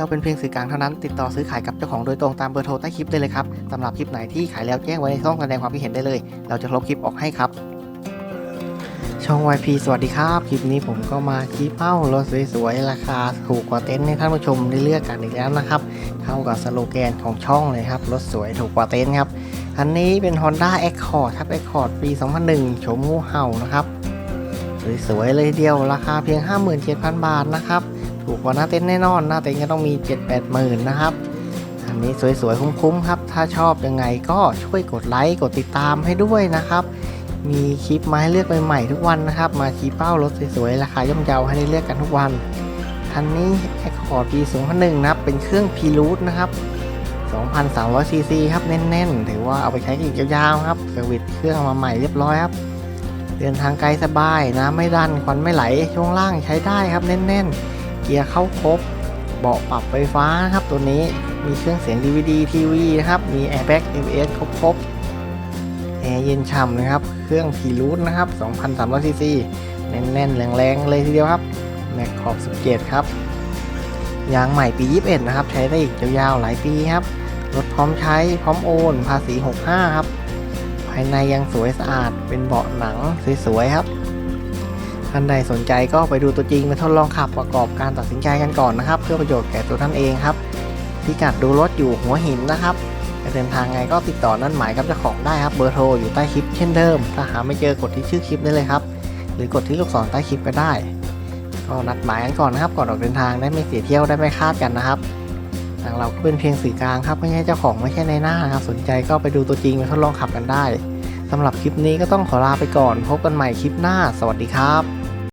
เราเป็นเพียงสื่อกลางเท่านั้น ติดต่อซื้อขายกับเจ้าของโดยตรงตามเบอร์โทรใต้คลิปได้เลยครับสำหรับคลิปไหนที่ขายแล้วแจ้งไว้ในช่องแสดงความคิดเห็นได้เลย เราจะลบคลิปออกให้ครับ ช่อง YP สวัสดีครับ คลิปนี้ผมก็มาชี้เป้ารถสวยๆราคาถูกกว่าเต็นท์ให้ท่านผู้ชมได้เลือกกันอีกแล้วนะครับเข้ากับสโลแกนของช่องเลยครับรถสวยถูกกว่าเต็นท์ครับอันนี้เป็น Honda Accord ครับ Accord ปี 2001 โฉมงูเห่านะครับสวยๆเลยเดียวราคาเพียง 57,000 บาทนะครับ ถูกกว่าหน้าเต็นท์แน่นอน หน้าเต็นท์ก็ต้องมี 7-8หมื่นนะครับ อันนี้สวยๆ คุ้มๆครับ ถ้าชอบยังไงก็ช่วยกดไลค์กดติดตามให้ด้วยนะครับ มีคลิปมาให้เลือกใหม่ๆทุกวันนะครับ มาชี้เป้ารถสวยๆ ราคาย่อมเยาให้ได้เลือกกันทุกวันคันนี้ Accord ปี2001นะครับ เป็นเครื่อง p r o o t นะครับ2,300ซีซีครับแน่นๆ ถือว่าเอาไปใช้อีกยาวๆครับเซอร์วิสเครื่องมาใหม่เรียบร้อยครับ เดินทางไกลสบายน้ำไม่ดันควันไม่ไหลช่วงล่างใช้ได้ครับแน่นๆ กียร์เข้าครบ เบาะปรับไฟฟ้านะครับตัวนี้มีเครื่องเสียง DVD ทีวีนะครับ มี Airbag ABS ครบๆแอร์เย็นฉ่ำนะครับ เครื่องพีรูทนะครับ 2,300ซีซีแน่นๆ แรงๆ เลยทีเดียวครับแม็กขอบ 17 ครับ ยางใหม่ปี 21 นะครับ ใช้ได้อีกยาวๆ หลายปีครับ รถพร้อมใช้พร้อมโอน ภาษี 65 ครับ ภายในยังสวยสะอาด เป็นเบาะหนังสวยๆ ครับ ท่านใดสนใจก็ไปดูตัวจริงมาทดลองขับประกอบการตัดสินใจกันก่อนนะครับ เพื่อประโยชน์แก่ตัวท่านเองครับพิกัดดูรถอยู่หัวหินนะครับจะเดินทางไงก็ติดต่อนั่นหมายกับเจ้าของได้ครับเบอร์โทรอยู่ใต้คลิปเช่นเดิม ถ้าหาไม่เจอกดที่ชื่อคลิปได้เลยครับ หรือกดที่ลูกศรใต้คลิปก็ได้ ก็นัดหมายกันก่อนนะครับ ก่อนออกเดินทางได้ไม่เสียเที่ยวได้ไม่คาดกันนะครับทางเราก็เป็นเพียงสื่อกลางครับไม่ใช่เจ้าของไม่ใช่ในหน้านะครับ สนใจก็ไปดูตัวจริงมาทดลองขับกันได้สำหรับคลิปนี้ก็ต้องขอลาไปก่อน พบกันใหม่คลิปหน้า สวัสดีครับ